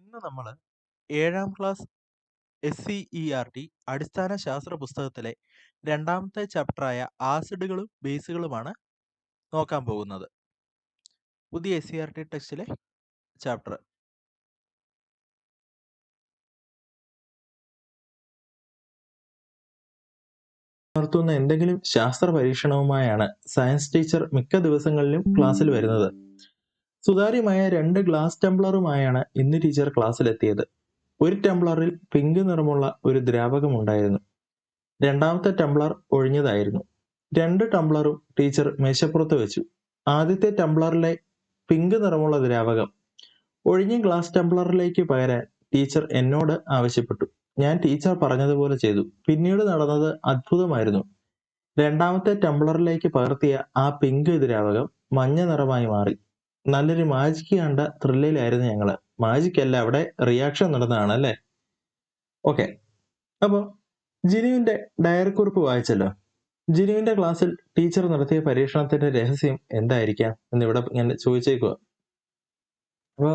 ഇന്ന് നമ്മൾ ഏഴാം class S C E R T അടിസ്ഥാന ശാസ്ത്ര പുസ്തകത്തിലെ രണ്ടാമത്തെ ചാപ്റ്ററായ ആസിഡുകളും ബേസുകളുമാണ് നോക്കാൻ പോകുന്നത്. പുതിയ എസ് സി ആർ ടി ടെക്സ്റ്റിലെ ചാപ്റ്റർ. നടത്തുന്ന എന്തെങ്കിലും ശാസ്ത്ര പരീക്ഷണവുമായാണ് സയൻസ് ടീച്ചർ മിക്ക ദിവസങ്ങളിലും ക്ലാസ്സിൽ വരുന്നത്. സുതാര്യമായ രണ്ട് ഗ്ലാസ് ടംബ്ലറുമായാണ് ഇന്ന് ടീച്ചർ ക്ലാസ്സിലെത്തിയത്. ഒരു ടെംപ്ലറിൽ പിങ്ക് നിറമുള്ള ഒരു ദ്രാവകം ഉണ്ടായിരുന്നു രണ്ടാമത്തെ ടെംപ്ലർ ഒഴിഞ്ഞതായിരുന്നു. രണ്ട് ടംബ്ലറും ടീച്ചർ മേശപ്പുറത്ത് വെച്ചു. ആദ്യത്തെ ടംബ്ലറിലെ പിങ്ക് നിറമുള്ള ദ്രാവകം ഒഴിഞ്ഞ ഗ്ലാസ് ടെംപ്ലറിലേക്ക് പകരാൻ ടീച്ചർ എന്നോട് ആവശ്യപ്പെട്ടു. ഞാൻ ടീച്ചർ പറഞ്ഞതുപോലെ ചെയ്തു. പിന്നീട് നടന്നത് അത്ഭുതമായിരുന്നു. രണ്ടാമത്തെ ടംബ്ലറിലേക്ക് പകർത്തിയ ആ പിങ്ക് ദ്രാവകം മഞ്ഞ നിറമായി മാറി. നല്ലൊരു മാജിക്ക് കണ്ട ത്രില്ലയിലായിരുന്നു ഞങ്ങൾ മാജിക് അല്ല അവിടെ റിയാക്ഷൻ നടന്നതാണ് അല്ലേ? ഓക്കെ അപ്പോൾ ജിനുവിന്റെ ഡയറി കുറിപ്പ് വായിച്ചല്ലോ. ജിനുവിന്റെ ക്ലാസ്സിൽ ടീച്ചർ നടത്തിയ പരീക്ഷണത്തിന്റെ രഹസ്യം എന്തായിരിക്കാം എന്ന് ഇവിടെ ഞാൻ ചോദിച്ചേക്കുക അപ്പോൾ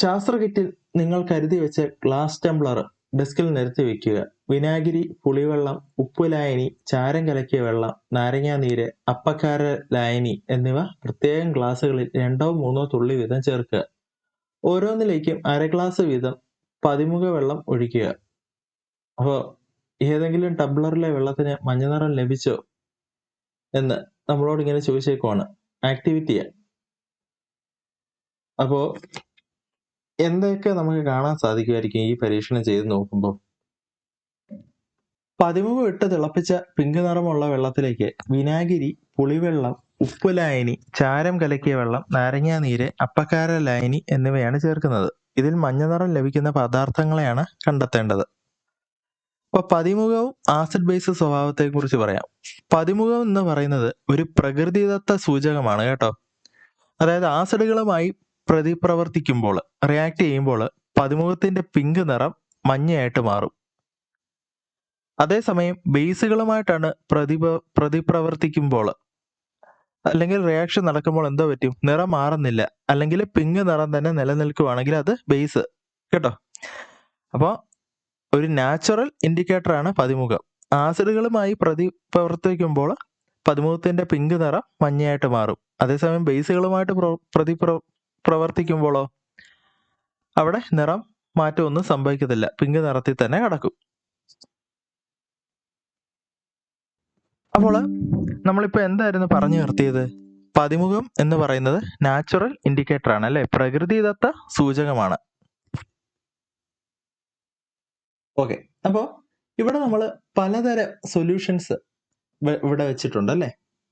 ശാസ്ത്ര കിറ്റിൽ നിങ്ങൾ കരുതി വെച്ച ഗ്ലാസ് ടംബ്ലർ ഡെസ്കിൽ നിരത്തി വെക്കുക. വിനാഗിരി പുളിവെള്ളം ഉപ്പ് ലായനി ചാരം കലക്കിയ വെള്ളം നാരങ്ങാനീര് അപ്പക്കാര ലായനി എന്നിവ പ്രത്യേകം ഗ്ലാസ്സുകളിൽ രണ്ടോ മൂന്നോ തുള്ളി വീതം ചേർക്കുക. ഓരോന്നിലേക്കും അര ഗ്ലാസ് വീതം പതിമുഖ വെള്ളം ഒഴിക്കുക. അപ്പോൾ ഏതെങ്കിലും ടബ്ലറിലെ വെള്ളത്തിന് മഞ്ഞനിറം ലഭിച്ചോ എന്ന് നമ്മളോട് ഇങ്ങനെ ചോദിച്ചേക്കുവാണ്. ആക്ടിവിറ്റിയാണ് അപ്പോ എന്തൊക്കെ നമുക്ക് കാണാൻ സാധിക്കുമായിരിക്കും ഈ പരീക്ഷണം ചെയ്ത് നോക്കുമ്പോൾ പതിമുഖം ഇട്ട് തിളപ്പിച്ച പിങ്ക് നിറമുള്ള വെള്ളത്തിലേക്ക് വിനാഗിരി പുളിവെള്ളം ഉപ്പ് ലായനി ചാരം കലക്കിയ വെള്ളം നാരങ്ങാനീര് അപ്പക്കാര ലായനി എന്നിവയാണ് ചേർക്കുന്നത്. ഇതിൽ മഞ്ഞ നിറം ലഭിക്കുന്ന പദാർത്ഥങ്ങളെയാണ് കണ്ടെത്തേണ്ടത്. അപ്പൊ പതിമുഖവും ആസിഡ് ബേസ് സ്വഭാവത്തെ കുറിച്ച് പറയാം. പതിമുഖം എന്ന് പറയുന്നത് ഒരു പ്രകൃതിദത്ത സൂചകമാണ് കേട്ടോ. അതായത് ആസിഡുകളുമായി പ്രതിപ്രവർത്തിക്കുമ്പോൾ റിയാക്ട് ചെയ്യുമ്പോൾ പതിമുഖത്തിന്റെ പിങ്ക് നിറം മഞ്ഞയായിട്ട് മാറും. അതേസമയം ബേസുകളുമായിട്ടാണ് പ്രതിപ പ്രതിപ്രവർത്തിക്കുമ്പോൾ അല്ലെങ്കിൽ റിയാക്ഷൻ നടക്കുമ്പോൾ എന്തോ പറ്റും? നിറം മാറുന്നില്ല. അല്ലെങ്കിൽ പിങ്ക് നിറം തന്നെ നിലനിൽക്കുവാണെങ്കിൽ അത് ബേസ് കേട്ടോ? അപ്പോൾ ഒരു നാച്ചുറൽ ഇൻഡിക്കേറ്ററാണ് പതിമുഖം. ആസിഡുകളുമായി പ്രതിപ്രവർത്തിക്കുമ്പോൾ പതിമുഖത്തിന്റെ പിങ്ക് നിറം മഞ്ഞയായിട്ട് മാറും. അതേസമയം ബേസുകളുമായിട്ട് പ്രതി പ്രവർത്തിക്കുമ്പോഴോ അവിടെ നിറം മാറ്റമൊന്നും സംഭവിക്കത്തില്ല. പിങ്ക് നിറത്തിൽ തന്നെ കിടക്കും. അപ്പോൾ നമ്മളിപ്പോൾ എന്തായിരുന്നു പറഞ്ഞു നിർത്തിയത്? പതിമുഖം എന്ന് പറയുന്നത് നാച്ചുറൽ ഇൻഡിക്കേറ്റർ ആണ് അല്ലെ? പ്രകൃതിദത്ത സൂചകമാണ്. ഓക്കെ. അപ്പോൾ ഇവിടെ നമ്മൾ പലതരം സൊല്യൂഷൻസ് ഇവിടെ വെച്ചിട്ടുണ്ട് അല്ലെ?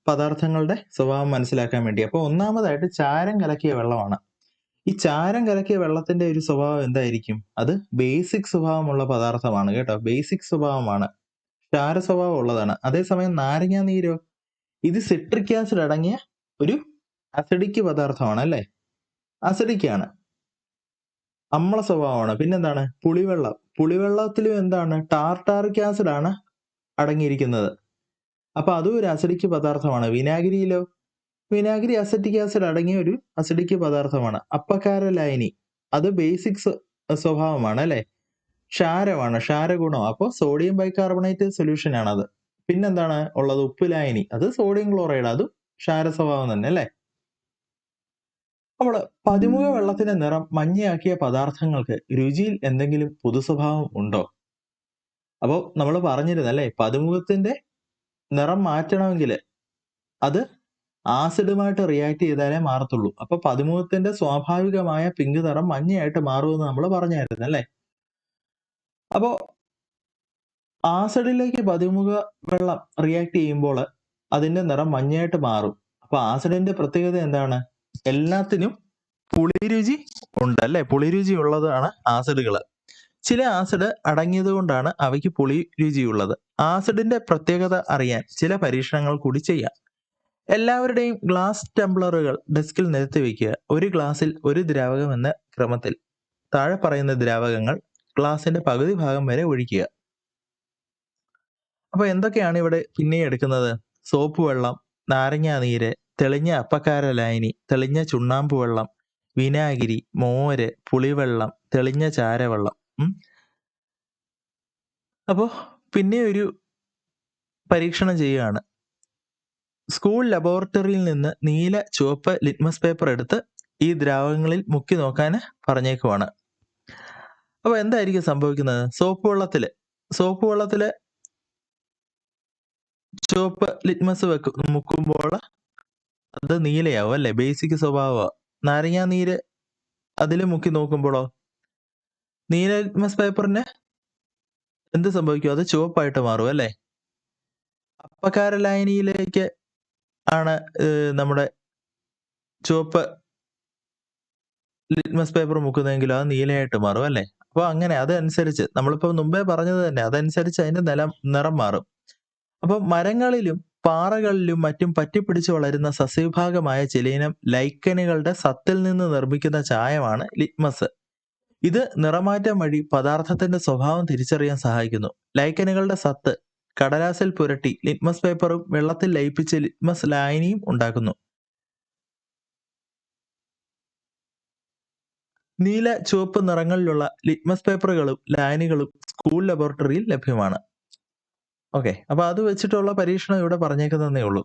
പദാർത്ഥങ്ങളുടെ സ്വഭാവം മനസ്സിലാക്കാൻ വേണ്ടി. അപ്പോൾ ഒന്നാമതായിട്ട് ചാരം കലക്കിയ വെള്ളമാണ്. ഈ ചാരം കലക്കിയ വെള്ളത്തിന്റെ ഒരു സ്വഭാവം എന്തായിരിക്കും? അത് ബേസിക് സ്വഭാവമുള്ള പദാർത്ഥമാണ് കേട്ടോ. ബേസിക് സ്വഭാവമാണ്. ക്ഷാര സ്വഭാവം ഉള്ളതാണ്. അതേസമയം നാരങ്ങ നീരോ? ഇത് സിട്രിക് ആസിഡ് അടങ്ങിയ ഒരു അസിഡിക് പദാർത്ഥമാണ് അല്ലേ? അസിഡിക് ആണ്. അമ്ല സ്വഭാവമാണ്. പിന്നെന്താണ്? പുളിവെള്ളം. പുളിവെള്ളത്തിലും എന്താണ്? ടാർട്ടാറിക് ആസിഡ് ആണ് അടങ്ങിയിരിക്കുന്നത്. അപ്പൊ അതും ഒരു അസിഡിക് പദാർത്ഥമാണ്. വിനാഗിരിയിലോ? വിനാഗിരി അസറ്റിക് ആസിഡ് അടങ്ങിയ ഒരു അസിഡിക് പദാർത്ഥമാണ്. അപ്പക്കാര ലായനി അത് ബേസിക് സ്വഭാവമാണ് അല്ലെ? ക്ഷാരമാണ്. ക്ഷാരഗുണം. അപ്പോൾ സോഡിയം ബൈകാർബണേറ്റ് സൊല്യൂഷൻ ആണ് അത് പിന്നെന്താണ് ഉള്ളത്? ഉപ്പ് ലായനി അത് സോഡിയം ക്ലോറൈഡ് അതും ക്ഷാര സ്വഭാവം തന്നെ അല്ലെ? അപ്പോൾ പതിമുഖ വെള്ളത്തിന്റെ നിറം മഞ്ഞയാക്കിയ പദാർത്ഥങ്ങൾക്ക് രുചിയിൽ എന്തെങ്കിലും പൊതുസ്വഭാവം ഉണ്ടോ? അപ്പോൾ നമ്മൾ പറഞ്ഞിരുന്നല്ലേ പതിമുഖത്തിന്റെ നിറം മാറ്റണമെങ്കിൽ അത് ആസിഡുമായിട്ട് റിയാക്ട് ചെയ്താലേ മാറത്തുള്ളൂ. അപ്പൊ പതിമുഖത്തിന്റെ സ്വാഭാവികമായ പിങ്ക് നിറം മഞ്ഞയായിട്ട് മാറുമെന്ന് നമ്മൾ പറഞ്ഞായിരുന്നു അല്ലേ? അപ്പോ ആസിഡിലേക്ക് പതിമുഖ വെള്ളം റിയാക്ട് ചെയ്യുമ്പോൾ അതിന്റെ നിറം മഞ്ഞയായിട്ട് മാറും. അപ്പൊ ആസിഡിന്റെ പ്രത്യേകത എന്താണ്? എല്ലാത്തിനും പുളിരുചി ഉണ്ട് അല്ലെ പുളിരുചി ഉള്ളതാണ് ആസിഡുകൾ ചില ആസിഡ് അടങ്ങിയത് കൊണ്ടാണ് അവയ്ക്ക് പുളി രുചിയുള്ളത്. ആസിഡിന്റെ പ്രത്യേകത അറിയാൻ ചില പരീക്ഷണങ്ങൾ കൂടി ചെയ്യാം. എല്ലാവരുടെയും ഗ്ലാസ് ടംബ്ലറുകൾ ഡെസ്കിൽ നിരത്തി വയ്ക്കുക. ഒരു ഗ്ലാസ്സിൽ ഒരു ദ്രാവകം എന്ന ക്രമത്തിൽ. താഴെ പറയുന്ന ദ്രാവകങ്ങൾ ഗ്ലാസിന്റെ പകുതി ഭാഗം വരെ ഒഴിക്കുക. അപ്പോൾ എന്തൊക്കെയാണ് ഇവിടെ പിന്നെ എടുക്കുന്നത്? സോപ്പ് വെള്ളം നാരങ്ങാ നീര് തെളിഞ്ഞ അപ്പക്കാര ലായനി തെളിഞ്ഞ ചുണ്ണാമ്പ് വെള്ളം വിനാഗിരി മോര് പുളിവെള്ളം തെളിഞ്ഞ ചാരവെള്ളം. അപ്പോൾ പിന്നെ ഒരു പരീക്ഷണം ചെയ്യുകയാണ്. സ്കൂൾ ലബോറട്ടറിയിൽ നിന്ന് നീല ചുവപ്പ് ലിറ്റ്മസ് പേപ്പർ എടുത്ത് ഈ ദ്രാവകങ്ങളിൽ മുക്കി നോക്കാൻ പറഞ്ഞേക്കുവാണ്. അപ്പോൾ എന്തായിരിക്കും സംഭവിക്കുന്നത്? സോപ്പ് വെള്ളത്തിൽ സോപ്പ് വെള്ളത്തിൽ ചുവപ്പ് ലിറ്റ്മസ് വെക്കും മുക്കുമ്പോൾ അത് നീലയാവും അല്ലേ? ബേസിക് സ്വഭാവമാണ് നാരങ്ങാ നീര് അതിൽ മുക്കി നോക്കുമ്പോഴോ നീല ലിറ്റ്മസ് പേപ്പറിന് എന്ത് സംഭവിക്കും? അത് ചുവപ്പായിട്ട് മാറും അല്ലേ? അപ്പക്കാര ലൈനിയിലേക്ക് ആണ് നമ്മുടെ ചുവപ്പ് ലിറ്റ്മസ് പേപ്പർ മുക്കുന്നതെങ്കിൽ അത് നീലയായിട്ട് മാറും അല്ലേ? അപ്പോൾ അങ്ങനെ അതനുസരിച്ച് നമ്മളിപ്പോൾ മുമ്പേ പറഞ്ഞത് തന്നെ അതനുസരിച്ച് അതിന്റെ നിലം നിറം മാറും. അപ്പോൾ മരങ്ങളിലും പാറകളിലും മറ്റും പറ്റിപ്പിടിച്ച് വളരുന്ന സസ്യവിഭാഗമായ ചിലയിനം ലൈക്കനുകളുടെ സത്തിൽ നിന്ന് നിർമ്മിക്കുന്ന ചായമാണ് ലിറ്റ്മസ്. ഇത് നിറമാറ്റം വഴി പദാർത്ഥത്തിന്റെ സ്വഭാവം തിരിച്ചറിയാൻ സഹായിക്കുന്നു. ലൈക്കനുകളുടെ സത്ത് കടലാസിൽ പുരട്ടി ലിറ്റ്മസ് പേപ്പറും വെള്ളത്തിൽ ലയിപ്പിച്ച് ലിറ്റ്മസ് ലായനിയും ഉണ്ടാക്കുന്നു. നീല ചുവപ്പ് നിറങ്ങളിലുള്ള ലിറ്റ്മസ് പേപ്പറുകളും ലായനികളും സ്കൂൾ ലബോറട്ടറിയിൽ ലഭ്യമാണ്. ഓക്കെ അപ്പൊ അത് വെച്ചിട്ടുള്ള പരീക്ഷണം ഇവിടെ പറഞ്ഞേക്കുന്നതേ ഉള്ളൂ.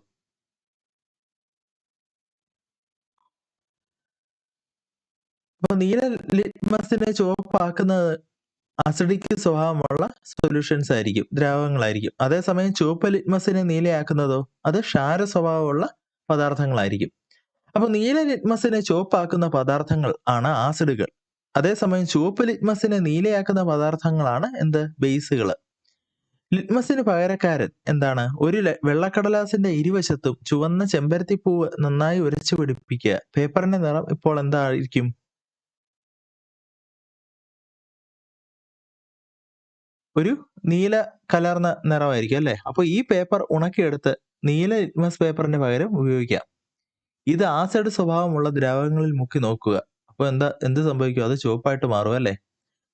അപ്പൊ നീല ലിറ്റ്മസിനെ ചുവപ്പാക്കുന്നത് അസിഡിക് സ്വഭാവമുള്ള സൊല്യൂഷൻസ് ആയിരിക്കും ദ്രാവകങ്ങളായിരിക്കും. അതേസമയം ചുവപ്പ് ലിറ്റ്മസിനെ നീലയാക്കുന്നതോ അത് ക്ഷാര സ്വഭാവമുള്ള പദാർത്ഥങ്ങളായിരിക്കും. അപ്പൊ നീല ലിറ്റ്മസിനെ ചുവപ്പാക്കുന്ന പദാർത്ഥങ്ങൾ ആണ് ആസിഡുകൾ. അതേസമയം ചുവപ്പ് ലിറ്റ്മസിനെ നീലയാക്കുന്ന പദാർത്ഥങ്ങളാണ് എന്ത്? ബേസുകൾ ലിറ്റ്മസിന് പകരക്കാരൻ എന്താണ്? ഒരു വെള്ളക്കടലാസിന്റെ ഇരുവശത്തും ചുവന്ന ചെമ്പരത്തിപ്പൂവ് നന്നായി ഉരച്ചു പിടിപ്പിക്കുക പേപ്പറിന്റെ നിറം ഇപ്പോൾ എന്തായിരിക്കും? ഒരു നീല കലർന്ന നിറമായിരിക്കും അല്ലേ? അപ്പോൾ ഈ പേപ്പർ ഉണക്കിയെടുത്ത് നീല ലിറ്റ്മസ് പേപ്പറിന് പകരം ഉപയോഗിക്കാം. ഇത് ആസിഡ് സ്വഭാവമുള്ള ദ്രാവകങ്ങളിൽ മുക്കി നോക്കുക. അപ്പോൾ എന്താ എന്ത് സംഭവിക്കും? അത് ചുവപ്പായിട്ട് മാറും അല്ലേ?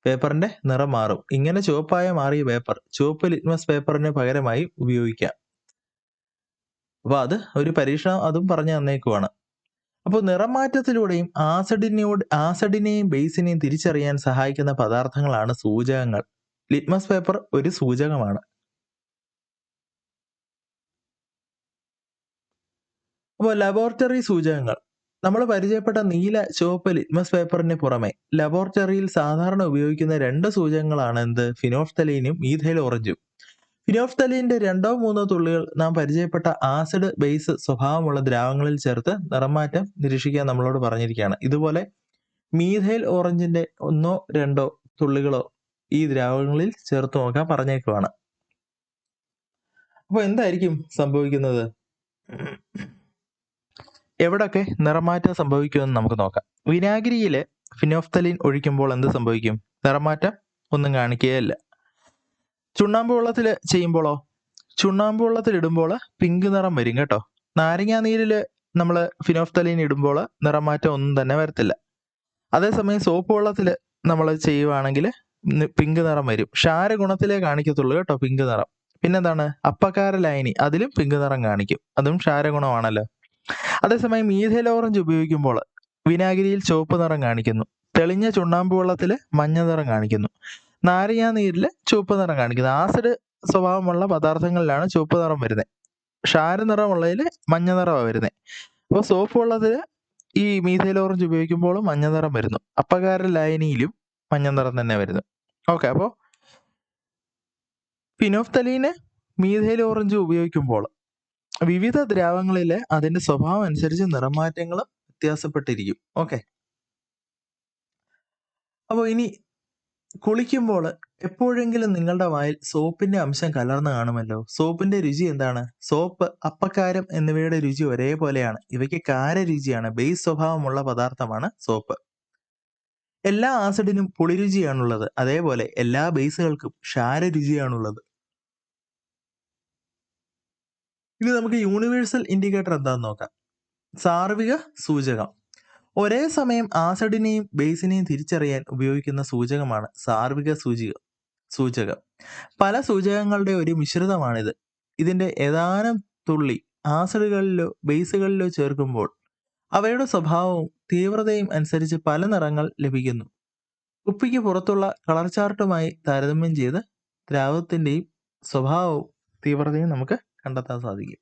പേപ്പറിന്റെ നിറം മാറും. ഇങ്ങനെ ചുവപ്പായ മാറിയ പേപ്പർ ചുവപ്പ് ലിറ്റ്മസ് പേപ്പറിന് പകരമായി ഉപയോഗിക്കാം. അപ്പോൾ അത് ഒരു പരീക്ഷണം അതും പറഞ്ഞു തന്നേക്കുവാണ്. അപ്പോൾ നിറമാറ്റത്തിലൂടെയും ആസിഡിനോട് ആസിഡിനെയും ബേസിനെയും തിരിച്ചറിയാൻ സഹായിക്കുന്ന പദാർത്ഥങ്ങളാണ് സൂചകങ്ങൾ. ലിറ്റ്മസ് പേപ്പർ ഒരു സൂചകമാണ്. അപ്പോൾ ലബോറട്ടറി സൂചകങ്ങൾ. നമ്മൾ പരിചയപ്പെട്ട നീല ചുവപ്പ് ലിറ്റ്മസ് പേപ്പറിന് പുറമെ ലബോറട്ടറിയിൽ സാധാരണ ഉപയോഗിക്കുന്ന രണ്ട് സൂചകങ്ങളാണ് എന്ത്? ഫിനോഫ്തലീനും ഈഥൈൽ ഓറഞ്ചും ഫിനോഫ്തലീന്റെ രണ്ടോ മൂന്നോ തുള്ളികൾ നാം പരിചയപ്പെട്ട ആസിഡ് ബേസ് സ്വഭാവമുള്ള ദ്രാവങ്ങളിൽ ചേർത്ത് നിറമാറ്റം നിരീക്ഷിക്കാൻ നമ്മളോട് പറഞ്ഞിരിക്കുകയാണ്. ഇതുപോലെ മീഥൈൽ ഓറഞ്ചിന്റെ ഒന്നോ രണ്ടോ തുള്ളികളോ ഈ ദ്രാവകങ്ങളിൽ ചേർത്ത് നോക്കാൻ പറഞ്ഞേക്കുവാണ്. അപ്പോൾ എന്തായിരിക്കും സംഭവിക്കുന്നത്? എവിടൊക്കെ നിറമാറ്റം സംഭവിക്കുമെന്ന് നമുക്ക് നോക്കാം. വിനാഗിരിയിൽ ഫിനോഫ്തലിൻ ഒഴിക്കുമ്പോൾ എന്ത് സംഭവിക്കും? നിറമാറ്റം ഒന്നും കാണിക്കുകയില്ല. ചുണ്ണാമ്പ് വെള്ളത്തിൽ ചെയ്യുമ്പോഴോ ചുണ്ണാമ്പ് വെള്ളത്തിൽ ഇടുമ്പോൾ പിങ്ക് നിറം വരും കേട്ടോ. നാരങ്ങാ നീരിൽ നമ്മൾ ഫിനോഫ്തലിൻ ഇടുമ്പോൾ നിറമാറ്റം ഒന്നും തന്നെ വരത്തില്ല. അതേസമയം സോപ്പ് വെള്ളത്തിൽ നമ്മൾ ചെയ്യുവാണെങ്കിൽ പിങ്ക് നിറം വരും. ക്ഷാര ഗുണത്തിലേ കാണിക്കത്തുള്ളൂ കേട്ടോ പിങ്ക് നിറം. പിന്നെന്താണ്? അപ്പക്കാര ലൈനി അതിലും പിങ്ക് നിറം കാണിക്കും. അതും ക്ഷാരഗുണമാണല്ലോ അതേസമയം മീഥൈൽ ഓറഞ്ച് ഉപയോഗിക്കുമ്പോൾ വിനാഗിരിയിൽ ചുവപ്പ് നിറം കാണിക്കുന്നു. തെളിഞ്ഞ ചുണ്ണാമ്പ് വെള്ളത്തിൽ മഞ്ഞ നിറം കാണിക്കുന്നു. നാരങ്ങാ നീരിൽ ചുവപ്പ് നിറം കാണിക്കുന്നു. ആസിഡ് സ്വഭാവമുള്ള പദാർത്ഥങ്ങളിലാണ് ചുവപ്പ് നിറം വരുന്നത്. ക്ഷാര നിറമുള്ളതിൽ മഞ്ഞ നിറമാണ് വരുന്നത്. അപ്പോൾ സോപ്പ് വെള്ളത്തിൽ ഈ മീഥൈൽ ഓറഞ്ച് ഉപയോഗിക്കുമ്പോൾ മഞ്ഞ നിറം വരുന്നു. അപ്പകാര ലൈനിയിലും മഞ്ഞ നിറം തന്നെ വരുന്നു. ഓക്കെ അപ്പോൾ ഫിനോഫ്തലീനെ മീഥൈൽ ഓറഞ്ച് ഉപയോഗിക്കുമ്പോൾ വിവിധ ദ്രാവങ്ങളിലെ അതിന്റെ സ്വഭാവം അനുസരിച്ച് നിറമാറ്റങ്ങൾ വ്യത്യാസപ്പെട്ടിരിക്കും. ഓക്കെ. അപ്പോൾ ഇനി കുളിക്കുമ്പോൾ എപ്പോഴെങ്കിലും നിങ്ങളുടെ വായിൽ സോപ്പിന്റെ അംശം കലർന്നു കാണുമല്ലോ? സോപ്പിന്റെ രുചി എന്താണ്? സോപ്പ് അപ്പക്കാരം എന്നിവയുടെ രുചി ഒരേപോലെയാണ്. ഇവയ്ക്ക് കാര രുചിയാണ് ബേസ് സ്വഭാവമുള്ള പദാർത്ഥമാണ് സോപ്പ്. എല്ലാ ആസിഡിനും പുളിരുചിയാണുള്ളത്. അതേപോലെ എല്ലാ ബേസുകൾക്കും ക്ഷാരരുചിയാണുള്ളത്. ഇനി നമുക്ക് യൂണിവേഴ്സൽ ഇൻഡിക്കേറ്റർ എന്താന്ന് നോക്കാം. സാർവിക സൂചകം. ഒരേ സമയം ആസിഡിനെയും ബേസിനെയും തിരിച്ചറിയാൻ ഉപയോഗിക്കുന്ന സൂചകമാണ് സാർവിക സൂചിക സൂചകം. പല സൂചകങ്ങളുടെ ഒരു മിശ്രിതമാണിത്. ഇതിന്റെ ഏതാനും തുള്ളി ആസിഡുകളിലോ ബേസുകളിലോ ചേർക്കുമ്പോൾ അവയുടെ സ്വഭാവവും തീവ്രതയും അനുസരിച്ച് പല നിറങ്ങൾ ലഭിക്കുന്നു. കുപ്പിക്ക് പുറത്തുള്ള കളർ ചാർട്ടുമായി താരതമ്യം ചെയ്ത് ദ്രാവകത്തിന്റെയും സ്വഭാവവും തീവ്രതയും നമുക്ക് കണ്ടെത്താൻ സാധിക്കും.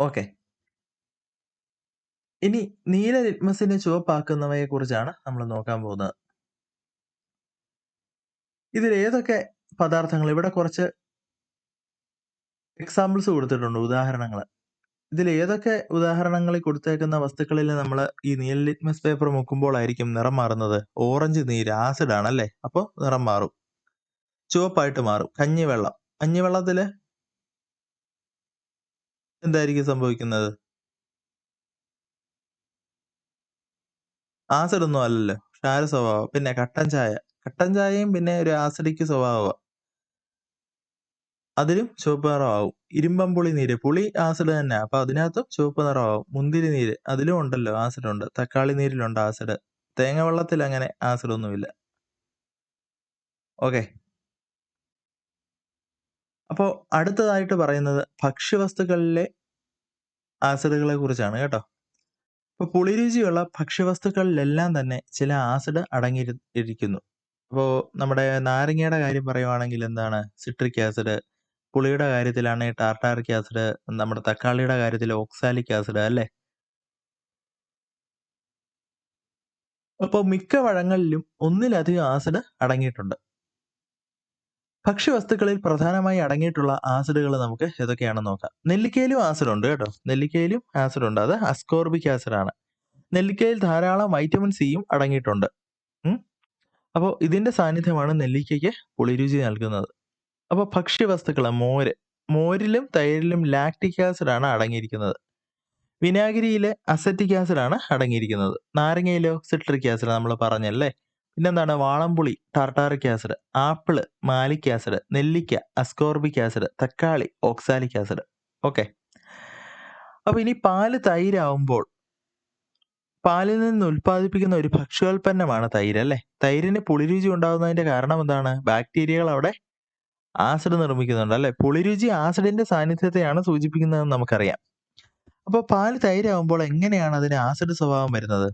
ഓക്കെ. ഇനി നീല ലിറ്റ്മസിനെ ചുവപ്പാക്കുന്നവയെ കുറിച്ചാണ് നമ്മൾ നോക്കാൻ പോകുന്നത്. ഇതിൽ ഏതൊക്കെ പദാർത്ഥങ്ങൾ? ഇവിടെ കുറച്ച് എക്സാമ്പിൾസ് കൊടുത്തിട്ടുണ്ട് ഉദാഹരണങ്ങൾ. ഇതിൽ ഏതൊക്കെ ഉദാഹരണങ്ങളിൽ കൊടുത്തേക്കുന്ന വസ്തുക്കളിൽ നമ്മൾ ഈ നീല ലിറ്റ്മസ് പേപ്പർ മുക്കുമ്പോഴായിരിക്കും നിറം മാറുന്നത്? ഓറഞ്ച് നീര് ആസിഡ് ആണല്ലേ? അപ്പോൾ നിറം മാറും. ചുവപ്പായിട്ട് മാറും. കഞ്ഞിവെള്ളം. കഞ്ഞിവെള്ളത്തിൽ എന്തായിരിക്കും സംഭവിക്കുന്നത്? ആസിഡ് ഒന്നും അല്ലല്ലോ. ക്ഷാര സ്വഭാവം. പിന്നെ കട്ടൻ ചായ. കട്ടൻ ചായയും പിന്നെ ഒരു ആസിഡിക് സ്വഭാവമാണ് അതിലും ചുവപ്പ് നിറമാവും. ഇരുമ്പമ്പുളി നീര്. പുളി ആസിഡ് തന്നെ. അപ്പൊ അതിനകത്തും ചുവപ്പ് നിറമാവും. മുന്തിരി നീര്. അതിലും ഉണ്ടല്ലോ ആസിഡ് ഉണ്ട്. തക്കാളി നീരിലുണ്ട് ആസിഡ് തേങ്ങ വെള്ളത്തിൽ അങ്ങനെ ആസിഡ് ഒന്നുമില്ല. ഓക്കെ അപ്പോ അടുത്തതായിട്ട് പറയുന്നത് ഭക്ഷ്യവസ്തുക്കളിലെ ആസിഡുകളെ കുറിച്ചാണ് കേട്ടോ. അപ്പൊ പുളിരുചിയുള്ള ഭക്ഷ്യവസ്തുക്കളിലെല്ലാം തന്നെ ചില ആസിഡ് അടങ്ങിയിരിക്കുന്നു അപ്പോ നമ്മുടെ നാരങ്ങയുടെ കാര്യം പറയുവാണെങ്കിൽ എന്താണ്? സിട്രിക് ആസിഡ് പുളിയുടെ കാര്യത്തിലാണ് ടാർട്ടാറിക് ആസിഡ് നമ്മുടെ തക്കാളിയുടെ കാര്യത്തിൽ ഓക്സാലിക് ആസിഡ് അല്ലേ? അപ്പോൾ മിക്ക പഴങ്ങളിലും ഒന്നിലധികം ആസിഡ് അടങ്ങിയിട്ടുണ്ട്. ഭക്ഷ്യവസ്തുക്കളിൽ പ്രധാനമായി അടങ്ങിയിട്ടുള്ള ആസിഡുകൾ നമുക്ക് ഏതൊക്കെയാണെന്ന് നോക്കാം. നെല്ലിക്കയിലും ആസിഡ് ഉണ്ട് കേട്ടോ. നെല്ലിക്കയിലും ആസിഡ് ഉണ്ട്. അത് അസ്കോർബിക് ആണ്. നെല്ലിക്കയിൽ ധാരാളം വൈറ്റമിൻ സിയും അടങ്ങിയിട്ടുണ്ട്. അപ്പോൾ ഇതിന്റെ സാന്നിധ്യമാണ് നെല്ലിക്കയ്ക്ക് പുളിരുചി നൽകുന്നത്. അപ്പോൾ ഭക്ഷ്യവസ്തുക്കൾ മോര്. മോരിലും തൈരിലും ലാക്റ്റിക് ആസിഡ് ആണ് അടങ്ങിയിരിക്കുന്നത്. വിനാഗിരിയിലെ അസറ്റിക് ആസിഡ് ആണ് അടങ്ങിയിരിക്കുന്നത്. നാരങ്ങയിലോ സിട്രിക് ആസിഡ് നമ്മൾ പറഞ്ഞല്ലേ? പിന്നെന്താണ്? വാളംപുളി tartaric acid apple malic acid നെല്ലിക്ക അസ്കോർബിക് ആസിഡ് തക്കാളി ഓക്സാലിക് ആസിഡ്. ഓക്കെ. അപ്പൊ ഇനി പാൽ തൈരാവുമ്പോൾ പാലിൽ നിന്ന് ഉൽപ്പാദിപ്പിക്കുന്ന ഒരു ഭക്ഷ്യോൽപ്പന്നമാണ് തൈര് അല്ലേ? തൈരിന് പുളിരുചി ഉണ്ടാകുന്നതിന്റെ കാരണം എന്താണ്? ബാക്ടീരിയകൾ അവിടെ ആസിഡ് നിർമ്മിക്കുന്നുണ്ട് അല്ലെ? പുളിരുചി ആസിഡിന്റെ സാന്നിധ്യത്തെയാണ് സൂചിപ്പിക്കുന്നതെന്ന് നമുക്കറിയാം. അപ്പോൾ പാൽ തൈരാകുമ്പോൾ എങ്ങനെയാണ് അതിന് ആസിഡ് സ്വഭാവം വരുന്നത്?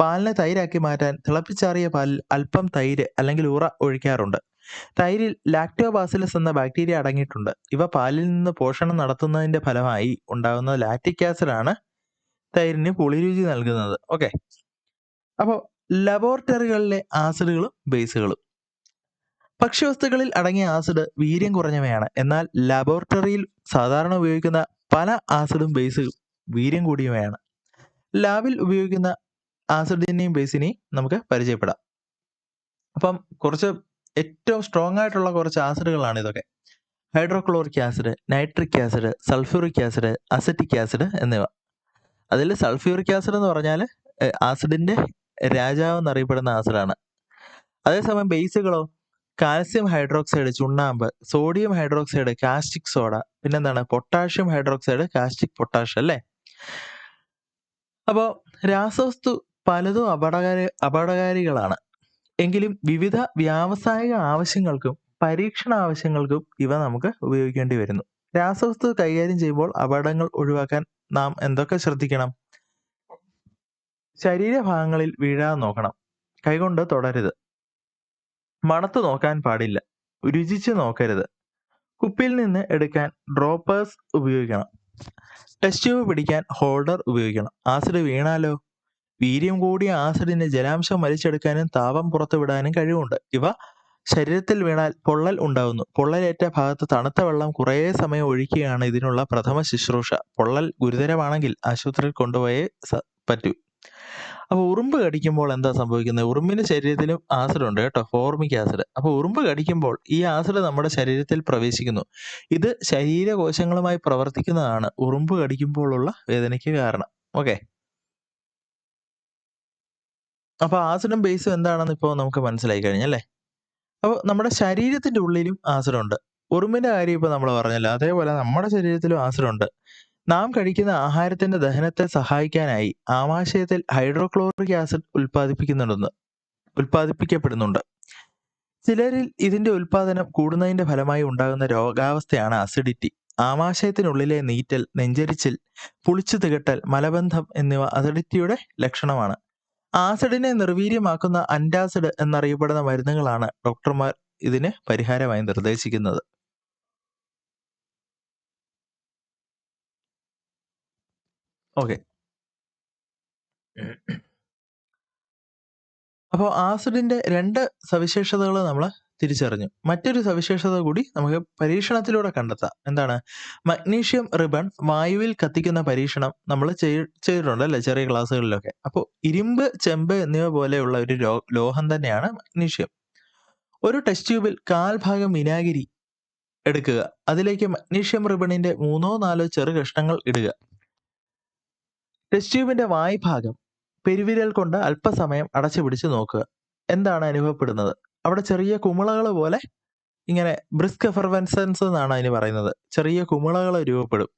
പാലിനെ തൈരാക്കി മാറ്റാൻ തിളപ്പിച്ചാറിയ പാലിൽ അല്പം തൈര് അല്ലെങ്കിൽ ഉറ ഒഴിക്കാറുണ്ട്. തൈരിൽ ലാക്ടോബാസിലസ് എന്ന ബാക്ടീരിയ അടങ്ങിയിട്ടുണ്ട്. ഇവ പാലിൽ നിന്ന് പോഷണം നടത്തുന്നതിന്റെ ഫലമായി ഉണ്ടാകുന്ന ലാക്റ്റിക് ആസിഡ് ആണ് തൈരിന് പുളിരുചി നൽകുന്നത്. ഓക്കെ അപ്പോൾ ലബോറട്ടറികളിലെ ആസിഡുകളും ബേസുകളും ഭക്ഷ്യവസ്തുക്കളിൽ അടങ്ങിയ ആസിഡ് വീര്യം കുറഞ്ഞവയാണ്. എന്നാൽ ലബോറട്ടറിയിൽ സാധാരണ ഉപയോഗിക്കുന്ന പല ആസിഡും ബേസും വീര്യം കൂടിയവയാണ്. ലാബിൽ ഉപയോഗിക്കുന്ന ആസിഡിനെയും ബേസിനെയും നമുക്ക് പരിചയപ്പെടാം. അപ്പം കുറച്ച് ഏറ്റവും സ്ട്രോങ് ആയിട്ടുള്ള കുറച്ച് ആസിഡുകളാണ് ഇതൊക്കെ. Hydrochloric acid nitric acid sulphuric acid acetic acid എന്നിവ. അതിൽ സൾഫ്യൂറിക് ആസിഡ് എന്ന് പറഞ്ഞാൽ ആസിഡിന്റെ രാജാവ് എന്നറിയപ്പെടുന്ന ആസിഡാണ് അതേസമയം ബേസുകളോ കാൽസ്യം ഹൈഡ്രോക്സൈഡ് ചുണ്ണാമ്പ് സോഡിയം ഹൈഡ്രോക്സൈഡ് കാസ്റ്റിക് സോഡ പിന്നെന്താണ്? പൊട്ടാഷ്യം ഹൈഡ്രോക്സൈഡ് കാസ്റ്റിക് പൊട്ടാഷ് അല്ലേ? അപ്പോൾ രാസവസ്തു പലതും അപകടകാരി അപകടകാരികളാണ്. എങ്കിലും വിവിധ വ്യാവസായിക ആവശ്യങ്ങൾക്കും പരീക്ഷണ ആവശ്യങ്ങൾക്കും ഇവ നമുക്ക് ഉപയോഗിക്കേണ്ടി വരുന്നു. രാസവസ്തു കൈകാര്യം ചെയ്യുമ്പോൾ അപകടങ്ങൾ ഒഴിവാക്കാൻ നാം എന്തൊക്കെ ശ്രദ്ധിക്കണം? ശരീരഭാഗങ്ങളിൽ വീഴാതെ നോക്കണം. കൈകൊണ്ട് തുടരുത്. മണത്ത് നോക്കാൻ പാടില്ല. രുചിച്ച് നോക്കരുത്. കുപ്പിയിൽ നിന്ന് എടുക്കാൻ ഡ്രോപ്പേഴ്സ് ഉപയോഗിക്കണം. ടെസ്റ്റ് ട്യൂബ് പിടിക്കാൻ ഹോൾഡർ ഉപയോഗിക്കണം. ആസിഡ് വീണാലോ? വീര്യം കൂടിയ ആസിഡിന് ജലാംശം വലിച്ചെടുക്കാനും താപം പുറത്തുവിടാനും കഴിവുണ്ട്. ഇവ ശരീരത്തിൽ വീണാൽ പൊള്ളൽ ഉണ്ടാകുന്നു പൊള്ളലേറ്റ ഭാഗത്ത് തണുത്ത വെള്ളം കുറേ സമയം ഒഴിക്കുകയാണ് ഇതിനുള്ള പ്രഥമ ശുശ്രൂഷ. പൊള്ളൽ ഗുരുതരമാണെങ്കിൽ ആശുപത്രിയിൽ കൊണ്ടുപോയേ പറ്റൂ. അപ്പൊ ഉറുമ്പ് കടിക്കുമ്പോൾ എന്താ സംഭവിക്കുന്നത് ഉറുമ്പിന് ശരീരത്തിലും ആസിഡ് ഉണ്ട് കേട്ടോ ഫോർമിക് ആസിഡ് അപ്പൊ ഉറുമ്പ് കടിക്കുമ്പോൾ ഈ ആസിഡ് നമ്മുടെ ശരീരത്തിൽ പ്രവേശിക്കുന്നു. ഇത് ശരീരകോശങ്ങളുമായി പ്രവർത്തിക്കുന്നതാണ് ഉറുമ്പ് കടിക്കുമ്പോഴുള്ള വേദനയ്ക്ക് കാരണം. ഓക്കെ അപ്പൊ ആസിഡും ബേസും എന്താണെന്ന് ഇപ്പോൾ നമുക്ക് മനസ്സിലായി കഴിഞ്ഞല്ലേ അപ്പോൾ നമ്മുടെ ശരീരത്തിന്റെ ഉള്ളിലും ആസിഡ് ഉണ്ട്. ഉറുമ്പിന്റെ കാര്യം ഇപ്പൊ നമ്മൾ പറഞ്ഞല്ലോ അതേപോലെ നമ്മുടെ ശരീരത്തിലും ആസിഡ് ഉണ്ട്. നാം കഴിക്കുന്ന ആഹാരത്തിന്റെ ദഹനത്തെ സഹായിക്കാനായി ആമാശയത്തിൽ ഹൈഡ്രോക്ലോറിക് ആസിഡ് ഉൽപ്പാദിപ്പിക്കുന്നുണ്ടെന്ന് ഉൽപ്പാദിപ്പിക്കപ്പെടുന്നുണ്ട് ചിലരിൽ ഇതിന്റെ ഉൽപാദനം കൂടുന്നതിന്റെ ഫലമായി ഉണ്ടാകുന്ന രോഗാവസ്ഥയാണ് അസിഡിറ്റി ആമാശയത്തിനുള്ളിലെ നീറ്റൽ, നെഞ്ചരിച്ചിൽ, പുളിച്ചു തികട്ടൽ, മലബന്ധം എന്നിവ അസിഡിറ്റിയുടെ ലക്ഷണമാണ്. ആസിഡിനെ നിർവീര്യമാക്കുന്ന അന്റാസിഡ് എന്നറിയപ്പെടുന്ന മരുന്നുകളാണ് ഡോക്ടർമാർ ഇതിന് പരിഹാരമായി നിർദ്ദേശിക്കുന്നത്. ഓക്കെ. അപ്പോൾ ആസിഡിന്റെ രണ്ട് സവിശേഷതകൾ നമ്മൾ തിരിച്ചറിഞ്ഞു. മറ്റൊരു സവിശേഷത കൂടി നമുക്ക് പരീക്ഷണത്തിലൂടെ കണ്ടെത്താം. എന്താണ്? മഗ്നീഷ്യം റിബൺ വായുവിൽ കത്തിക്കുന്ന പരീക്ഷണം നമ്മൾ ചെയ് ചെയ്തിട്ടുണ്ട് അല്ലേ? ചെറിയ ക്ലാസ്സുകളിലൊക്കെ. അപ്പോൾ ഇരുമ്പ്, ചെമ്പ് എന്നിവ പോലെയുള്ള ഒരു ലോഹം തന്നെയാണ് മഗ്നീഷ്യം. ഒരു ടെസ്റ്റ് ട്യൂബിൽ കാൽഭാഗം വിനാഗിരി എടുക്കുക. അതിലേക്ക് മഗ്നീഷ്യം റിബണിന്റെ 3ഓ 4ഓ ചെറു കഷ്ണങ്ങൾ ഇടുക. ടെസ്റ്റ് ട്യൂബിന്റെ വായ്ഭാഗം പെരുവിരൽ കൊണ്ട് അല്പസമയം അടച്ചു പിടിച്ച് നോക്കുക. എന്താണ് അനുഭവപ്പെടുന്നത്? അവിടെ ചെറിയ കുമിളകൾ പോലെ ഇങ്ങനെ ബ്രിസ്ക് എഫർവെൻസൻസ് എന്നാണ് അതിന് പറയുന്നത്. ചെറിയ കുമിളകൾ രൂപപ്പെടും.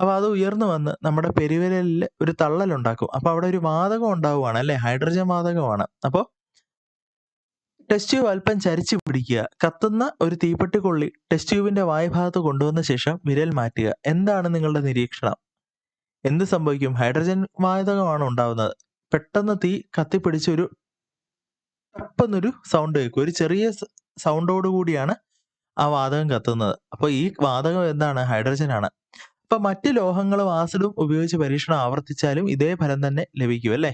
അപ്പോൾ അത് ഉയർന്നു വന്ന് നമ്മുടെ പെരുവിരലിൽ ഒരു തള്ളലുണ്ടാക്കും. അപ്പോൾ അവിടെ ഒരു വാതകം ഉണ്ടാവുകയാണ് അല്ലേ? ഹൈഡ്രജൻ വാതകമാണ്. അപ്പോൾ ടെസ്റ്റ് ട്യൂബ് അല്പം ചരിച്ചു പിടിക്കുക. കത്തുന്ന ഒരു തീപ്പെട്ടിക്കൊള്ളി ടെസ്റ്റ് ട്യൂബിന്റെ വായ്ഭാഗത്ത് കൊണ്ടുവന്ന ശേഷം വിരൽ മാറ്റുക. എന്താണ് നിങ്ങളുടെ നിരീക്ഷണം? എന്ത് സംഭവിക്കും? ഹൈഡ്രജൻ വാതകമാണ് ഉണ്ടാവുന്നത്. പെട്ടെന്ന് തീ കത്തിപ്പിടിച്ച് ഒരു ടപ്പെന്നൊരു സൗണ്ട് കേൾക്കും. ഒരു ചെറിയ സൗണ്ടോട് കൂടിയാണ് ആ വാതകം കത്തുന്നത്. അപ്പൊ ഈ വാതകം എന്താണ്? ഹൈഡ്രജൻ ആണ് അപ്പൊ മറ്റ് ലോഹങ്ങളും ആസിഡും ഉപയോഗിച്ച് പരീക്ഷണം ആവർത്തിച്ചാലും ഇതേ ഫലം തന്നെ ലഭിക്കും അല്ലേ?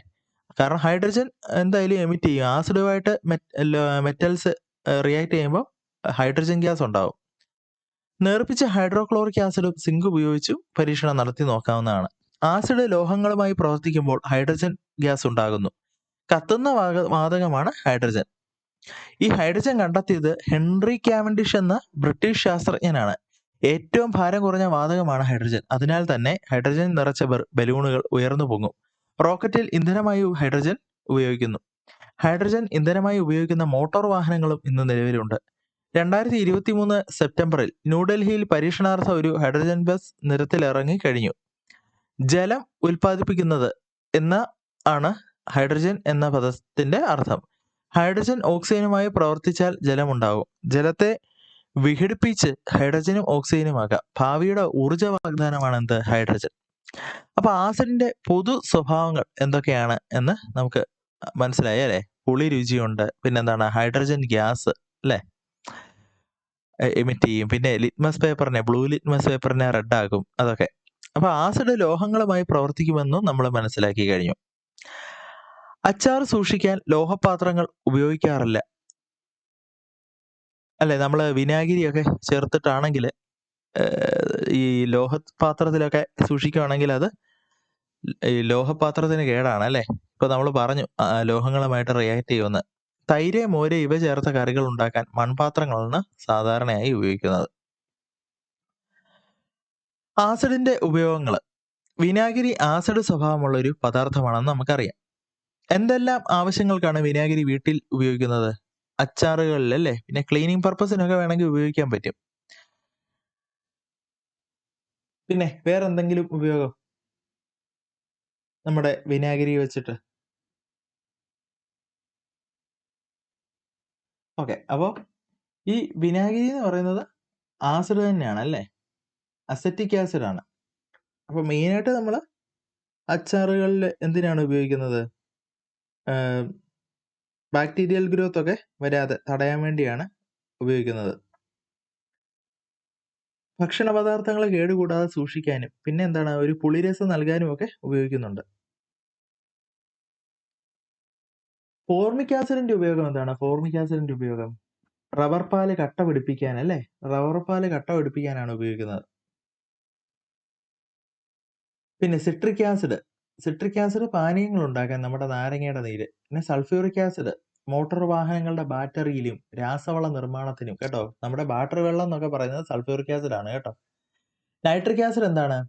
കാരണം ഹൈഡ്രജൻ എന്തായാലും എമിറ്റ് ചെയ്യും. ആസിഡുമായിട്ട് മെറ്റ് മെറ്റൽസ് റിയാക്ട് ചെയ്യുമ്പോൾ ഹൈഡ്രജൻ ഗ്യാസ് ഉണ്ടാവും. നേർപ്പിച്ച ഹൈഡ്രോക്ലോറിക് ആസിഡും സിങ്ക് ഉപയോഗിച്ചും പരീക്ഷണം നടത്തി നോക്കാവുന്നതാണ്. ആസിഡ് ലോഹങ്ങളുമായി പ്രവർത്തിക്കുമ്പോൾ ഹൈഡ്രജൻ ഗ്യാസ് ഉണ്ടാകുന്നു. കത്തുന്ന വാതകമാണ് ഹൈഡ്രജൻ. ഈ ഹൈഡ്രജൻ കണ്ടെത്തിയത് ഹെൻറി കാവൻഡിഷ് എന്ന ബ്രിട്ടീഷ് ശാസ്ത്രജ്ഞനാണ്. ഏറ്റവും ഭാരം കുറഞ്ഞ വാതകമാണ് ഹൈഡ്രജൻ. അതിനാൽ തന്നെ ഹൈഡ്രജൻ നിറച്ച ബലൂണുകൾ ഉയർന്നു പൊങ്ങും. റോക്കറ്റിൽ ഇന്ധനമായി ഹൈഡ്രജൻ ഉപയോഗിക്കുന്നു. ഹൈഡ്രജൻ ഇന്ധനമായി ഉപയോഗിക്കുന്ന മോട്ടോർ വാഹനങ്ങളും ഇന്ന് നിലവിലുണ്ട്. 2023 സെപ്റ്റംബറിൽ ന്യൂഡൽഹിയിൽ പരീക്ഷണാർത്ഥ ഒരു ഹൈഡ്രജൻ ബസ് നിരത്തിലിറങ്ങി കഴിഞ്ഞു. ജലം ഉൽപ്പാദിപ്പിക്കുന്നത് എന്ന ആണ് ഹൈഡ്രജൻ എന്ന പദത്തിന്റെ അർത്ഥം. ഹൈഡ്രജൻ ഓക്സിജനുമായി പ്രവർത്തിച്ചാൽ ജലമുണ്ടാകും. ജലത്തെ വിഘടിപ്പിച്ച് ഹൈഡ്രജനും ഓക്സിജനുമാക്കാം. ഭാവിയുടെ ഊർജ വാഗ്ദാനമാണ് എന്ത്? ഹൈഡ്രജൻ. അപ്പൊ ആസിഡിന്റെ പൊതു സ്വഭാവങ്ങൾ എന്തൊക്കെയാണ് എന്ന് നമുക്ക് മനസ്സിലായി അല്ലേ? പുളി രുചിയുണ്ട്. പിന്നെന്താണ്? ഹൈഡ്രജൻ ഗ്യാസ് അല്ലേ? എമിറ്റ് ചെയ്യും. പിന്നെ ലിറ്റ്മസ് പേപ്പറിനെ ബ്ലൂ ലിറ്റ്മസ് പേപ്പറിനെ റെഡ് ആക്കും. അതൊക്കെ. അപ്പൊ ആസിഡ് ലോഹങ്ങളുമായി പ്രവർത്തിക്കുമെന്നും നമ്മൾ മനസ്സിലാക്കി കഴിഞ്ഞു. അച്ചാർ സൂക്ഷിക്കാൻ ലോഹപാത്രങ്ങൾ ഉപയോഗിക്കാറില്ല. അല്ലെ നമ്മൾ വിനാഗിരിയൊക്കെ ചേർത്തിട്ടാണെങ്കിൽ ഈ ലോഹപാത്രത്തിലൊക്കെ സൂക്ഷിക്കുകയാണെങ്കിൽ അത് ഈ ലോഹപാത്രത്തിന് കേടാണ് അല്ലേ? ഇപ്പൊ നമ്മൾ പറഞ്ഞു ലോഹങ്ങളുമായിട്ട് റിയാക്ട് ചെയ്യുമെന്ന്. തൈര്, മോര് ഇവ ചേർത്ത കറികൾ ഉണ്ടാക്കാൻ മൺപാത്രങ്ങളാണ് സാധാരണയായി ഉപയോഗിക്കുന്നത്. ആസിഡിന്റെ ഉപയോഗങ്ങൾ വിനാഗിരി ആസിഡ് സ്വഭാവമുള്ള ഒരു പദാർത്ഥമാണെന്ന് നമുക്കറിയാം. എന്തെല്ലാം ആവശ്യങ്ങൾക്കാണ് വിനാഗിരി വീട്ടിൽ ഉപയോഗിക്കുന്നത്? അച്ചാറുകളിൽ അല്ലേ? പിന്നെ ക്ലീനിങ് പർപ്പസിനൊക്കെ വേണമെങ്കിൽ ഉപയോഗിക്കാൻ പറ്റും. പിന്നെ വേറെ എന്തെങ്കിലും ഉപയോഗം? നമ്മുടെ വിനാഗിരി വെച്ചിട്ട്? ഓക്കെ. അപ്പോൾ ഈ വിനാഗിരി എന്ന് പറയുന്നത് ആസിഡ് തന്നെയാണ് അല്ലേ? അസറ്റിക് ആസിഡ് ആണ്. അപ്പൊ മെയിനായിട്ട് നമ്മൾ അച്ചാറുകളിൽ എന്തിനാണ് ഉപയോഗിക്കുന്നത്? ബാക്ടീരിയൽ ഗ്രോത്ത് ഒക്കെ വരാതെ തടയാൻ വേണ്ടിയാണ് ഉപയോഗിക്കുന്നത്. ഭക്ഷണ പദാർത്ഥങ്ങൾ കേടുകൂടാതെ സൂക്ഷിക്കാനും പിന്നെ എന്താണ് ഒരു പുളിരസം നൽകാനും ഒക്കെ ഉപയോഗിക്കുന്നുണ്ട്. ഫോർമിക് ആസിഡിന്റെ ഉപയോഗം എന്താണ്? ഫോർമിക് ആസിഡിന്റെ ഉപയോഗം റബ്ബർ പാൽ കട്ട പിടിപ്പിക്കാൻ അല്ലേ? റബ്ബർ പാൽ കട്ട പിടിപ്പിക്കാനാണ് ഉപയോഗിക്കുന്നത്. പിന്നെ സിട്രിക് ആസിഡ്. സിട്രിക് ആസിഡ് പാനീയങ്ങൾ ഉണ്ടാക്കാൻ നമ്മുടെ നാരങ്ങയുടെ നീര്. പിന്നെ സൾഫ്യൂറിക് ആസിഡ് മോട്ടോർ വാഹനങ്ങളുടെ ബാറ്ററിയിലും രാസവള നിർമ്മാണത്തിനും കേട്ടോ. നമ്മുടെ ബാറ്ററി വെള്ളം എന്നൊക്കെ പറയുന്നത് സൾഫ്യൂറിക് ആസിഡ് ആണ് കേട്ടോ. നൈട്രിക് ആസിഡ് എന്താണ്?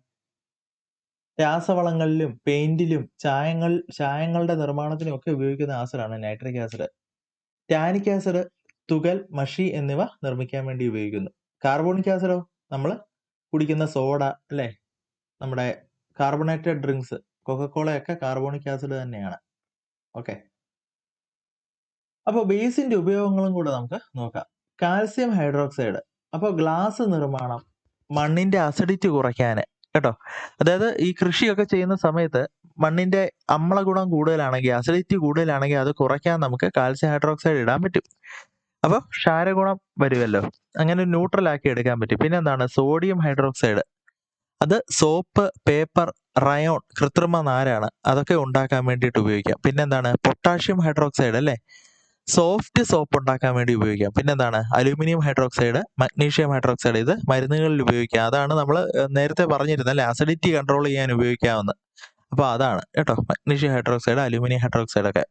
രാസവളങ്ങളിലും പെയിന്റിലും ചായങ്ങൾ ചായങ്ങളുടെ നിർമ്മാണത്തിനും ഒക്കെ ഉപയോഗിക്കുന്ന ആസിഡാണ് നൈട്രിക് ആസിഡ്. ടാനിക് ആസിഡ് തുകൽ, മഷി എന്നിവ നിർമ്മിക്കാൻ വേണ്ടി ഉപയോഗിക്കുന്നു. കാർബോണിക് ആസിഡോ? നമ്മൾ കുടിക്കുന്ന സോഡ അല്ലേ? നമ്മുടെ കാർബണേറ്റഡ് ഡ്രിങ്ക്സ് കൊക്കക്കോളയൊക്കെ കാർബോണിക് ആസിഡ് തന്നെയാണ്. ഓക്കെ. അപ്പോൾ ബേസിന്റെ ഉപയോഗങ്ങളും കൂടെ നമുക്ക് നോക്കാം. Calcium hydroxide. അപ്പോൾ ഗ്ലാസ് നിർമ്മാണം, മണ്ണിന്റെ അസിഡിറ്റി കുറയ്ക്കാൻ കേട്ടോ. അതായത് ഈ കൃഷിയൊക്കെ ചെയ്യുന്ന സമയത്ത് മണ്ണിന്റെ അമ്ലഗുണം ഗുണം കൂടുതലാണെങ്കി അസിഡിറ്റി കൂടുതലാണെങ്കിൽ അത് കുറയ്ക്കാൻ നമുക്ക് കാൽസ്യം ഹൈഡ്രോക്സൈഡ് ഇടാൻ പറ്റും. അപ്പോൾ ക്ഷാരഗുണം വരുമല്ലോ. അങ്ങനെ ന്യൂട്രൽ ആക്കി എടുക്കാൻ പറ്റും. പിന്നെന്താണ് സോഡിയം ഹൈഡ്രോക്സൈഡ്. അത് സോപ്പ്, പേപ്പർ, റയോൺ കൃത്രിമ നാരാണ്. അതൊക്കെ ഉണ്ടാക്കാൻ വേണ്ടിയിട്ട് ഉപയോഗിക്കാം. പിന്നെന്താണ് പൊട്ടാഷ്യം ഹൈഡ്രോക്സൈഡ് അല്ലേ? സോഫ്റ്റ് സോപ്പ് ഉണ്ടാക്കാൻ വേണ്ടി ഉപയോഗിക്കാം. പിന്നെന്താണ് അലൂമിനിയം ഹൈഡ്രോക്സൈഡ്, മഗ്നീഷ്യം ഹൈഡ്രോക്സൈഡ് ഇത് മരുന്നുകളിൽ ഉപയോഗിക്കാം. അതാണ് നമ്മൾ നേരത്തെ പറഞ്ഞിരുന്നത് അല്ലേ? അസിഡിറ്റി കൺട്രോൾ ചെയ്യാൻ ഉപയോഗിക്കാവുന്ന. അപ്പൊ അതാണ് കേട്ടോ. മഗ്നീഷ്യം ഹൈഡ്രോക്സൈഡ്, അലൂമിനിയം ഹൈഡ്രോക്സൈഡ് ഒക്കെ.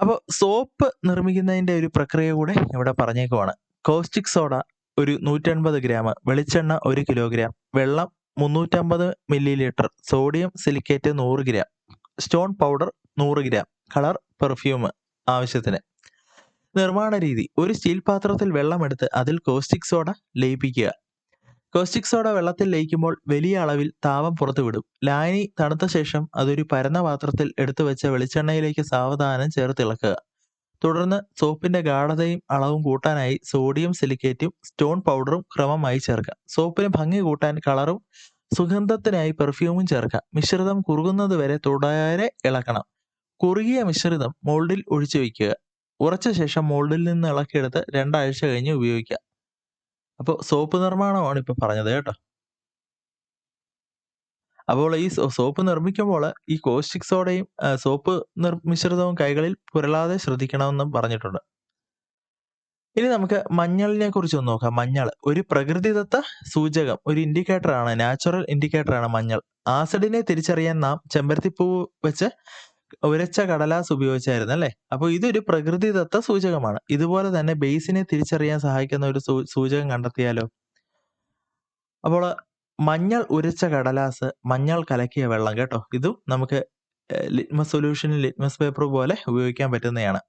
അപ്പോൾ സോപ്പ് നിർമ്മിക്കുന്നതിന്റെ ഒരു പ്രക്രിയ കൂടെ ഇവിടെ പറഞ്ഞേക്കുവാണ്. കോസ്റ്റിക് സോഡ ഒരു 150 ഗ്രാം, വെളിച്ചെണ്ണ ഒരു കിലോഗ്രാം, വെള്ളം 350 മില്ലി ലിറ്റർ, സോഡിയം സിലിക്കേറ്റ് നൂറ് ഗ്രാം, സ്റ്റോൺ പൗഡർ നൂറ് ഗ്രാം, കളർ, പെർഫ്യൂം ആവശ്യത്തിന്. നിർമ്മാണ രീതി ഒരു സ്റ്റീൽ പാത്രത്തിൽ വെള്ളമെടുത്ത് അതിൽ കോസ്റ്റിക് സോഡ ലയിപ്പിക്കുക. കോസ്റ്റിക് സോഡ വെള്ളത്തിൽ ലയിക്കുമ്പോൾ വലിയ അളവിൽ താപം പുറത്തുവിടും. ലായനി തണുത്ത ശേഷം അതൊരു പരന്ന പാത്രത്തിൽ എടുത്തു വെച്ച വെളിച്ചെണ്ണയിലേക്ക് സാവധാനം ചേർത്തിളക്കുക. തുടർന്ന് സോപ്പിന്റെ ഗാഢതയും അളവും കൂട്ടാനായി സോഡിയം സിലിക്കേറ്റും സ്റ്റോൺ പൗഡറും ക്രമമായി ചേർക്കാം. സോപ്പിന് ഭംഗി കൂട്ടാൻ കളറും സുഗന്ധത്തിനായി പെർഫ്യൂമും ചേർക്കാം. മിശ്രിതം കുറുകുന്നത് വരെ തുടരെ ഇളക്കണം. കുറുകിയ മിശ്രിതം മോൾഡിൽ ഒഴിച്ചു വയ്ക്കുക. ഉറച്ച ശേഷം മോൾഡിൽ നിന്ന് ഇളക്കിയെടുത്ത് രണ്ടാഴ്ച കഴിഞ്ഞ് ഉപയോഗിക്കാം. അപ്പോൾ സോപ്പ് നിർമ്മാണമാണ് ഇപ്പോൾ പറഞ്ഞത് കേട്ടോ. അപ്പോൾ ഈ സോപ്പ് നിർമ്മിക്കുമ്പോൾ ഈ കോസ്റ്റിക് സോഡയും സോപ്പ് നിർമ്മിശ്രിതവും കൈകളിൽ പുരളാതെ ശ്രദ്ധിക്കണമെന്നും പറഞ്ഞിട്ടുണ്ട്. ഇനി നമുക്ക് മഞ്ഞളിനെ കുറിച്ച് ഒന്ന് നോക്കാം. മഞ്ഞൾ ഒരു പ്രകൃതിദത്ത സൂചകം, ഒരു ഇൻഡിക്കേറ്റർ ആണ്. നാച്ചുറൽ ഇൻഡിക്കേറ്റർ ആണ് മഞ്ഞൾ. ആസിഡിനെ തിരിച്ചറിയാൻ നാം ചെമ്പരത്തിപ്പൂവ് വെച്ച് ഉരച്ച കടലാസ് ഉപയോഗിച്ചായിരുന്നു അല്ലേ? അപ്പൊ ഇതൊരു പ്രകൃതിദത്ത സൂചകമാണ്. ഇതുപോലെ തന്നെ ബേസിനെ തിരിച്ചറിയാൻ സഹായിക്കുന്ന ഒരു സൂചകം കണ്ടെത്തിയാലോ? അപ്പോൾ മഞ്ഞൾ ഉരച്ച കടലാസ്, മഞ്ഞൾ കലക്കിയ വെള്ളം കേട്ടോ. ഇതും നമുക്ക് ലിറ്റ്മസ് സൊല്യൂഷനിൽ ലിറ്റ്മസ് പേപ്പർ പോലെ ഉപയോഗിക്കാൻ പറ്റുന്നതാണ്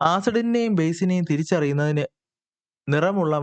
ആസിഡിനെയും ബേസിനെയും തിരിച്ചറിയുന്നതിന് നിറമുള്ള